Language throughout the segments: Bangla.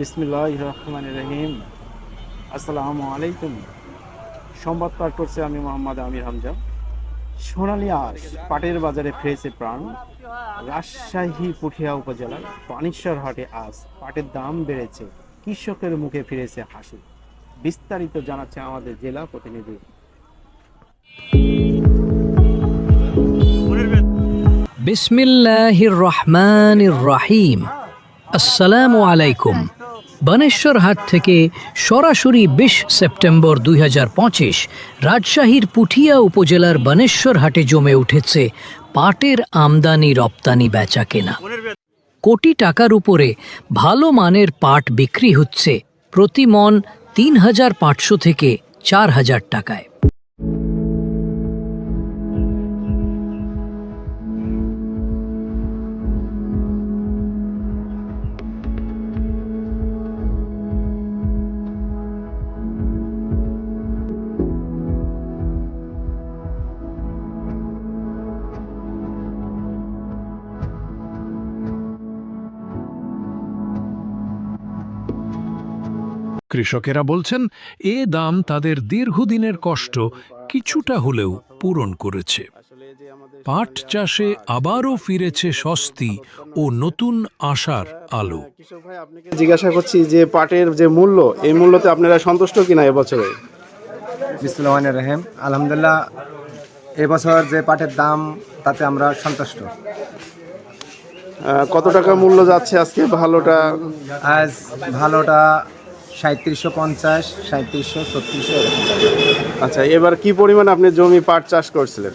বিসমিল্লাহ রহমান রহিম আসসালামু আলাইকুম। সংবাদ পাঠ করছে আমি মোহাম্মদ আমির হামজা। সোনালী আস পাটের বাজারে ফিরেছে প্রাণ। রাজশাহী, পুঠিয়া উপজেলার পানিশ্বর হাটে আজ পাটের দাম বেড়েছে। কৃষকের মুখে ফিরেছে হাসি। বিস্তারিত জানাচ্ছে আমাদের জেলা প্রতিনিধি। বিসমিল্লাহির রহমানির রহিম আসসালামু আলাইকুম। বানেশ্বর হাট থেকে সরাসরি বিশ সেপ্টেম্বর দুই হাজার পঁচিশ রাজশাহীর পুঠিয়া উপজেলার বানেশ্বর হাটে জমে উঠেছে পাটের আমদানি রপ্তানি বেচা কেনা কোটি টাকার উপরে ভালো মানের পাট বিক্রি হচ্ছে প্রতি মন তিন হাজার পাঁচশো থেকে চার হাজার টাকায়। কৃষকেরা বলছেন এ দাম তাদের দীর্ঘদিনের কষ্ট কিছুটা হলেও পূরণ করেছে। পাট চাষে আবারও ফিরেছে স্বস্তি ও নতুন আশার আলো। জিজ্ঞাসা করছি যে পাটের যে মূল্য এই মূল্যতে আপনারা সন্তুষ্ট কিনা এবছরে? বিসমুল্লাহ রহিম। আলহামদুলিল্লাহ এবছর যে পাটের দাম তাতে আমরা সন্তুষ্ট। কত টাকা মূল্য যাচ্ছে আজকে? ভালোটা? আজ ভালোটা সাঁত্রিশশো পঞ্চাশ সাঁত্রিশশো ছত্রিশশো আচ্ছা এবার কি পরিমাণ আপনি জমি পাট চাষ করছিলেন?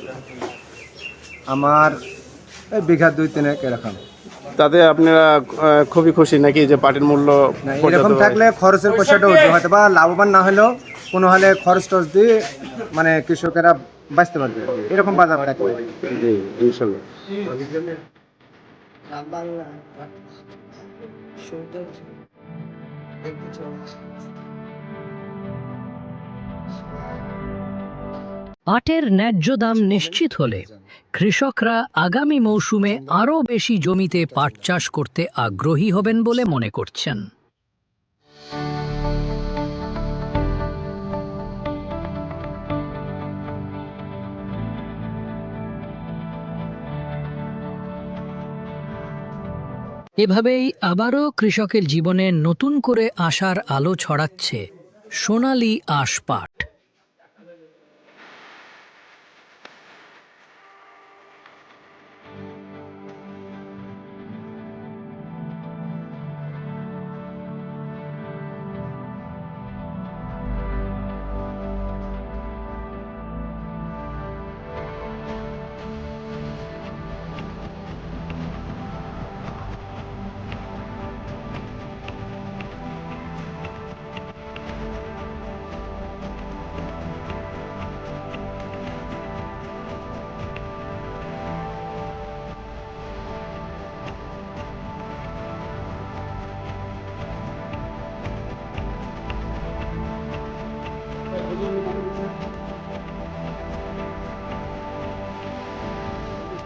আমার বিঘা দুই তিনেক এরকম। তাতে আপনারা খুবই খুশি নাকি যে পাটের মূল্য এরকম থাকলে খরচের পয়সাটা উঠবে হয়তো বা লাভবান না হলেও কোনো হলে খরচ টরচ দিয়ে মানে কৃষকেরা বাঁচতে পারবে। এরকম বাজার থাকবে জি ইনশাল্লাহ। পাটের ন্যায্য দাম নিশ্চিত হলে কৃষকরা আগামী মৌসুমে আরও বেশি জমিতে পাট চাষ করতে আগ্রহী হবেন বলে মনে করছেন। এভাবেই আবারও কৃষকের জীবনে নতুন করে আশার আলো ছড়াচ্ছে সোনালি আশ পাট